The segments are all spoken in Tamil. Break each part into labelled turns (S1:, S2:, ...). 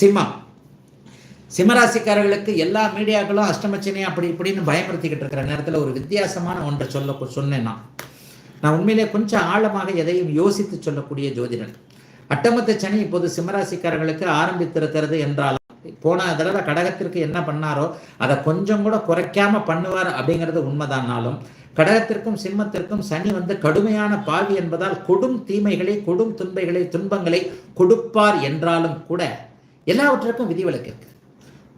S1: சிம்மம். சிம்மராசிக்காரர்களுக்கு எல்லா மீடியாக்களும் அஷ்டமச்சனி அப்படி இப்படின்னு பயமுறுத்திக்கிட்டு இருக்கிற நேரத்தில் ஒரு வித்தியாசமான ஒன்றை சொல்ல சொன்னேன் நான் நான் உண்மையிலே கொஞ்சம் ஆழமாக எதையும் யோசித்து சொல்லக்கூடிய ஜோதிடன். அட்டமத்து சனி இப்போது சிம்மராசிக்காரர்களுக்கு ஆரம்பித்திருக்கிறது என்றாலும் போன தடவை கடகத்திற்கு என்ன பண்ணாரோ அதை கொஞ்சம் கூட குறைக்காம பண்ணுவார் அப்படிங்கிறது உண்மைதானாலும் கடகத்திற்கும் சிம்மத்திற்கும் சனி வந்து கடுமையான பாவி என்பதால் கொடும் தீமைகளை கொடும் துன்பைகளை துன்பங்களை கொடுப்பார் என்றாலும் கூட எல்லாவற்றுக்கும் விதிவிலக்கு இருக்கு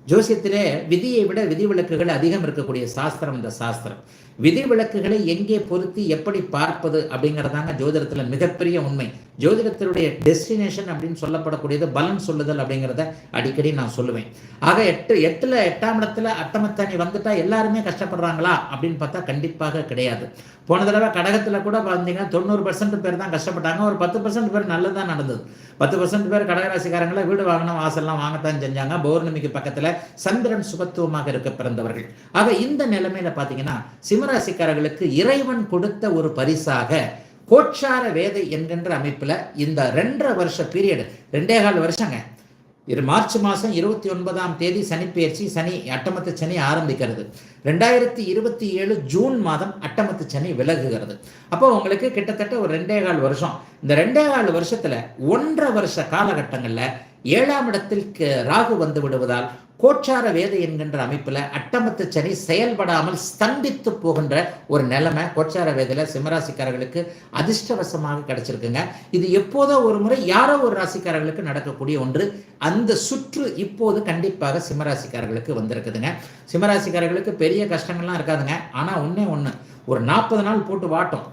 S1: ஜோசியத்திலே விதியை விட விதிவிலக்குகள் அதிகம் இருக்கக்கூடிய சாஸ்திரம் இந்த சாஸ்திரம். விதிவிலக்குகளை எங்கே பொருத்தி எப்படி பார்ப்பது அப்படிங்கிறதாங்க ஜோதிடத்தில் மிகப்பெரிய உண்மை. ஜோதிடத்தினுடைய டெஸ்டினேஷன் அப்படின்னு சொல்லப்படக்கூடியது பலன் சொல்லுதல் அப்படிங்கிறத அடிக்கடி நான் சொல்லுவேன். ஆக எட்டு எட்டுல எட்டாம் இடத்துல அட்டமத்தானி வந்துட்டா எல்லாருமே கஷ்டப்படுறாங்களா அப்படின்னு பார்த்தா கண்டிப்பாக கிடையாது. போன தடவை கடகத்தில் கூட பார்த்தீங்கன்னா தொண்ணூறு பர்சன்ட் பேர் தான் கஷ்டப்பட்டாங்க. ஒரு பத்து பர்சன்ட் பேர் நல்லதாக நடந்தது. பத்து பர்சன்ட் பேர் கடகராசிக்காரங்கள வீடு வாங்கின வாசல்லாம் வாங்கத்தான் செஞ்சாங்க. பௌர்ணமிக்கு பக்கத்தில் சந்திரன் சுபத்துவமாக இருக்க பிறந்தவர்கள். ஆக இந்த நிலைமையில பார்த்தீங்கன்னா சிம்மராசிக்காரர்களுக்கு இறைவன் கொடுத்த ஒரு பரிசாக கோட்சார வேதை என்கின்ற அமைப்பில் இந்த ரெண்டரை வருஷ பீரியடு ரெண்டே கால் வருஷங்க. இது மார்ச் மாதம் இருபத்தி ஒன்பதாம் தேதி சனிப்பெயர்ச்சி சனி அட்டமத்து சனி ஆரம்பிக்கிறது. ரெண்டாயிரத்தி இருபத்தி ஏழு ஜூன் மாதம் அட்டமத்து சனி விலகுகிறது. அப்போ உங்களுக்கு கிட்டத்தட்ட ஒரு ரெண்டே கால் வருஷம். இந்த ரெண்டே கால் வருஷத்தில் ஒன்றரை வருஷ காலகட்டங்களில் ஏழாம் இடத்தில் ராகு வந்து விடுவதால் கோச்சார வேதை என்கின்ற அமைப்பில் அட்டமத்து சனி செயல்படாமல் ஸ்தம்பித்து போகின்ற ஒரு நிலைமை கோச்சார வேதையில் சிம்மராசிக்காரர்களுக்கு அதிர்ஷ்டவசமாக கிடைச்சிருக்குங்க. இது எப்போதோ ஒரு முறை யாரோ ஒரு ராசிக்காரர்களுக்கு நடக்கக்கூடிய ஒன்று. அந்த சுற்று இப்போது கண்டிப்பாக சிம்மராசிக்காரர்களுக்கு வந்திருக்குதுங்க. சிம்மராசிக்காரர்களுக்கு பெரிய கஷ்டங்கள்லாம் இருக்காதுங்க. ஆனால் ஒன்றே ஒன்று ஒரு நாற்பது நாள் போட்டு வாட்டும்.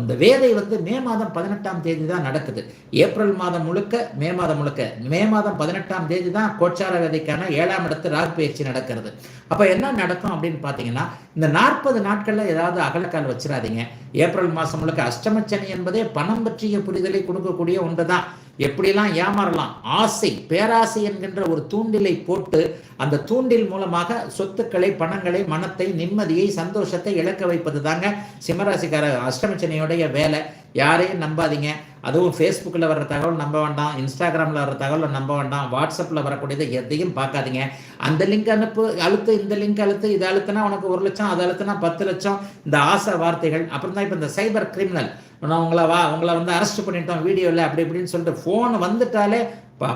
S1: இந்த வேதை வந்து மே மாதம் பதினெட்டாம் தேதி தான் நடக்குது. ஏப்ரல் மாதம் முழுக்க மே மாதம் முழுக்க மே மாதம் பதினெட்டாம் தேதி தான் கோச்சார வேதைக்கான ஏழாம் இடத்து ராகு பயிற்சி நடக்கிறது. அப்போ என்ன நடக்கும் அப்படின்னு பார்த்தீங்கன்னா இந்த நாற்பது நாட்களில் ஏதாவது அகலக்கால் வச்சிடாதீங்க ஏப்ரல் மாதம் முழுக்க அஷ்டமச்சனி என்பதே பணம் பற்றிய புரிதலை கொடுக்கக்கூடிய ஒன்று தான் எப்படிலாம் ஏமாறலாம்? ஆசை பேராசை என்கின்ற ஒரு தூண்டிலை போட்டு அந்த தூண்டில் மூலமாக சொத்துக்களை பணங்களை மனத்தை நிம்மதியை சந்தோஷத்தை இழக்க வைப்பது தாங்க சிம்மராசிக்கார அஷ்டமச்சனையுடைய வேலை. யாரையும் நம்பாதீங்க. அதுவும் ஃபேஸ்புக்கில் வர்ற தகவல் நம்ப வேண்டாம் இன்ஸ்டாகிராமில் வர்ற தகவலை நம்ப வேண்டாம் வாட்ஸ்அப்பில் வரக்கூடியதை எதையும் பார்க்காதீங்க. அந்த லிங்க் அனுப்பு அழுத்து இந்த லிங்க் அழுத்து இதை அழுத்துனா உனக்கு ஒரு லட்சம் அதை அழுத்துனா பத்து லட்சம். இந்த ஆசை வார்த்தைகள் அப்புறம் தான் இப்போ இந்த சைபர் கிரிமினல் நான் உங்களை வா உங்களை வந்து அரெஸ்ட் பண்ணிட்டோம் வீடியோவில் அப்படி இப்படின்னு சொல்லிட்டு ஃபோன் வந்துட்டாலே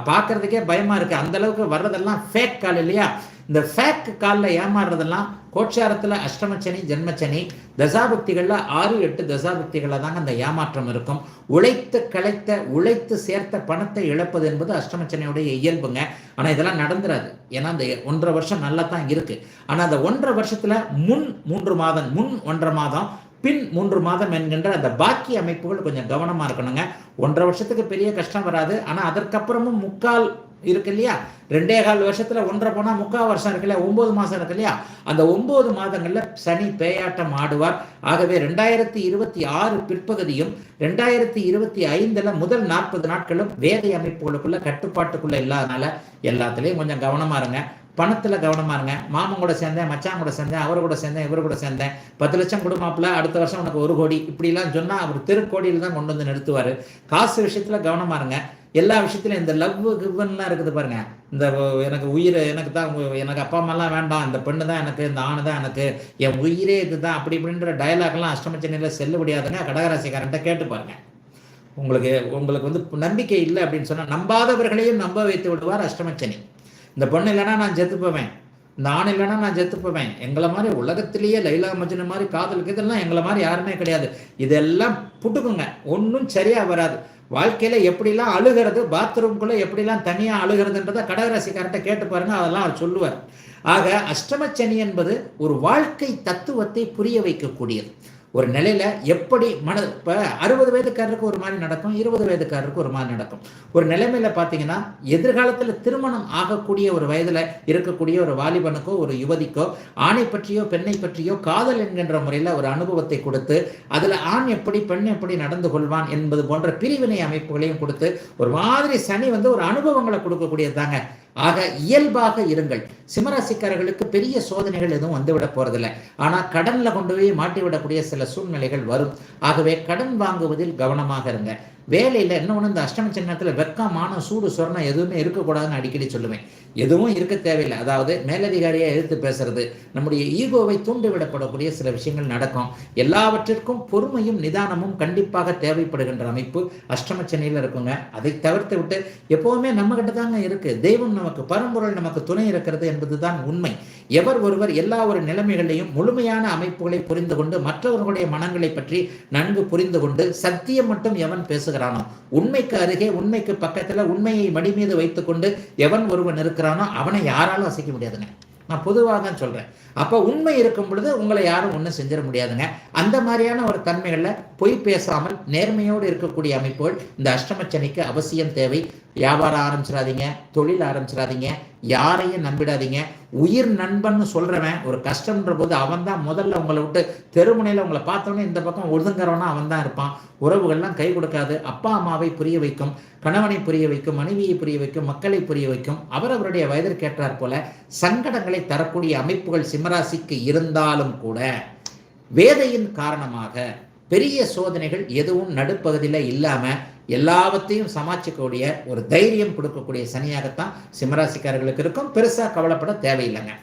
S1: பார்க்கறதுக்கே பயமாக இருக்குது அந்தளவுக்கு வர்றதெல்லாம் ஃபேக் கால் இல்லையா? இந்த ஃபேக் காலில் ஏமாறுறதெல்லாம் கோட்சாரத்தில் அஷ்டமச்சனி ஜென்மச்சனி தசாபக்திகளில் ஆறு எட்டு தசாபக்திகளில் தாங்க அந்த ஏமாற்றம் இருக்கும். உழைத்து களைத்த உழைத்து சேர்த்த பணத்தை இழப்பது என்பது அஷ்டமச்சனையுடைய இயல்புங்க. ஆனால் இதெல்லாம் நடந்துராது. ஏன்னா அந்த ஒன்றரை வருஷம் நல்லா தான் இருக்குது ஆனால் அந்த ஒன்றரை வருஷத்தில் முன் மூன்று மாதம் முன் ஒன்றரை மாதம் பின் மூன்று மாதம் என்கின்ற அந்த பாக்கி அமைப்புகள் கொஞ்சம் கவனமாக இருக்கணுங்க. ஒன்றரை வருஷத்துக்கு பெரிய கஷ்டம் வராது. ஆனால் அதற்கப்புறமும் முக்கால் இருக்கு இல்லையா? ரெண்டே கால் வருஷத்துல ஒன்றரை போனா முக்கால் வருஷம் இருக்கு இல்லையா? ஒன்பது மாசம் இருக்கு இல்லையா? அந்த ஒன்பது மாதங்கள்ல சனி பேயாட்டம் ஆடுவார். ஆகவே ரெண்டாயிரத்தி இருபத்தி ஆறு பிற்பகுதியும் ரெண்டாயிரத்தி இருபத்தி ஐந்துல முதல் நாற்பது நாட்களும் வேதை அமைப்புகளுக்குள்ள கட்டுப்பாட்டுக்குள்ள இல்லாதனால எல்லாத்துலேயும் கொஞ்சம் கவனமா இருங்க. பணத்தில் கவனமாக இருங்க. மாமன் கூட சேர்ந்தேன் மச்சான் கூட சேர்ந்தேன் அவர் கூட சேர்ந்தேன் இவர் கூட சேர்ந்தேன். பத்து லட்சம் கொடுமாப்பில் அடுத்த வருஷம் உனக்கு ஒரு கோடி. இப்படிலாம் சொன்னால் அவர் திருக்கோடியில் தான் கொண்டு வந்து நிறுத்துவார். காசு விஷயத்தில் கவனமாக இருங்க. எல்லா விஷயத்திலும் இந்த லவ் கிவன்லாம் இருக்குது பாருங்க. இந்த எனக்கு உயிர் எனக்கு தான் எனக்கு அப்பா அம்மாலாம் வேண்டாம். இந்த பெண்ணு தான் எனக்கு இந்த ஆணு தான் எனக்கு. என் உயிரே இதுதான். அப்படி இப்படின்ற டயலாக்லாம் அஷ்டமச்சனையில் செல்லுபடியாதுங்க கடகராசிக்காரன்ட்ட கேட்டு பாருங்க. உங்களுக்கு உங்களுக்கு வந்து நம்பிக்கை இல்லை அப்படின்னு சொன்னால் நம்பாதவர்களையும் நம்ப வைத்து விடுவார் அஷ்டமச்சனி இந்த பொண்ணு இல்லைன்னா நான் செத்துப்பவேன். இந்த ஆண் இல்லைன்னா நான் செத்துப்பவேன். எங்களை மாதிரி உலகத்திலேயே லைலா மஜ்னு மாதிரி காதலுக்கு இதெல்லாம் எங்களை மாதிரி யாருமே கிடையாது. இதெல்லாம் புட்டுக்குங்க. ஒன்றும் சரியாக வராது. வாழ்க்கையில் எப்படிலாம் அழுகிறது பாத்ரூம்குள்ளே எப்படிலாம் தனியாக அழுகிறதுன்றதை கடகராசிக்கார்ட்ட கேட்டு பாருங்க அதெல்லாம் அவர் சொல்லுவார். ஆக அஷ்டமச்சனி என்பது ஒரு வாழ்க்கை தத்துவத்தை புரிய வைக்கக்கூடியது. ஒரு நிலையில எப்படி மன இப்போ அறுபது வயதுக்காரருக்கு ஒரு மாதிரி நடக்கும் இருபது வயதுக்காரருக்கு ஒரு மாதிரி நடக்கும். ஒரு நிலைமையில பார்த்தீங்கன்னா எதிர்காலத்தில் திருமணம் ஆகக்கூடிய ஒரு வயதில் இருக்கக்கூடிய ஒரு வாலிபனுக்கோ ஒரு யுவதிக்கோ ஆணை பற்றியோ பெண்ணை பற்றியோ காதல் என்கின்ற முறையில் ஒரு அனுபவத்தை கொடுத்து அதில் ஆண் எப்படி பெண் எப்படி நடந்து கொள்வான் என்பது போன்ற பிரிவினை அமைப்புகளையும் கொடுத்து ஒரு மாதிரி சனி வந்து ஒரு அனுபவங்களை கொடுக்கக்கூடியது தாங்க ஆக இயல்பாக இருங்கள். சிம்மராசிக்காரர்களுக்கு பெரிய சோதனைகள் எதுவும் வந்துவிட போறதில்லை. ஆனால் கடனில் கொண்டு போய் மாட்டிவிடக்கூடிய சில சூழ்நிலைகள் வரும். ஆகவே கடன் வாங்குவதில் கவனமாக இருங்க. வேலையில் இன்னொன்று இந்த அஷ்டம சின்னத்தில் வெக்கம் மானம் சூடு சொரணம் எதுவுமே இருக்கக்கூடாதுன்னு அடிக்கடி சொல்லுவேன். எதுவும் இருக்க தேவையில்லை. அதாவது மேலதிகாரியாக எதிர்த்து பேசுறது நம்முடைய ஈகோவை தூண்டிவிடப்படக்கூடிய சில விஷயங்கள் நடக்கும். எல்லாவற்றிற்கும் பொறுமையும் நிதானமும் கண்டிப்பாக தேவைப்படுகின்ற அமைப்பு அஷ்டமச்சனையில் இருக்குங்க. அதை தவிர்த்து விட்டு எப்போவுமே நம்மகிட்ட தாங்க இருக்குது தெய்வம் நமக்கு பரம்பொருள் நமக்கு துணை இருக்கிறது என்பது தான் உண்மை. எவர் ஒருவர் எல்லா ஒரு நிலைமைகளையும் முழுமையான அமைப்புகளை புரிந்து கொண்டு மற்றவர்களுடைய மனங்களை பற்றி நன்கு புரிந்து கொண்டு சத்தியம் மட்டும் எவன் பேசுகிறானோ உண்மைக்கு அருகே உண்மைக்கு பக்கத்தில் உண்மையை மடி மீது வைத்துக்கொண்டு எவன் ஒருவன் இருக்கிறானோ அவனை யாராலும் அசைக்க முடியாதுங்க. நான் பொதுவாக தான் சொல்கிறேன் அப்போ உண்மை இருக்கும் பொழுது உங்களை யாரும் ஒன்றும் செஞ்சிட முடியாதுங்க. அந்த மாதிரியான ஒரு தன்மைகளில் பொய் பேசாமல் நேர்மையோடு இருக்கக்கூடிய அமைப்புகள் இந்த அஷ்டமச்சனிக்கு அவசியம் தேவை. வியாபாரம் ஆரம்பிச்சிடாதீங்க தொழில் ஆரம்பிச்சிடாதீங்க யாரையும் நம்பிடாதீங்க. உயிர் நண்பன்னு சொல்கிறவன் ஒரு கஷ்டம்ன்ற போது அவன் தான் முதல்ல உங்களை விட்டு தெருமுனையில் உங்களை பார்த்தோன்னே இந்த பக்கம் ஒதுங்குறவனா அவன் தான் இருப்பான். உறவுகள்லாம் கை கொடுக்காது. அப்பா அம்மாவை புரிய வைக்கும் கணவனை புரிய வைக்கும் மனைவியை புரிய வைக்கும் மக்களை புரிய வைக்கும். அவரவருடைய வயதிற்கேற்றார் போல சங்கடங்களை தரக்கூடிய அமைப்புகள் சிம்மராசிக்கு இருந்தாலும் கூட வேதையின் காரணமாக பெரிய சோதனைகள் எதுவும் நடுப்பகுதியில் இல்லாமல் எல்லாவற்றையும் சமாளிக்கக்கூடிய ஒரு தைரியம் கொடுக்கக்கூடிய சனியாகத்தான் சிம்மராசிக்காரர்களுக்கு இருக்கும். பெருசாக கவலைப்பட தேவையில்லைங்க.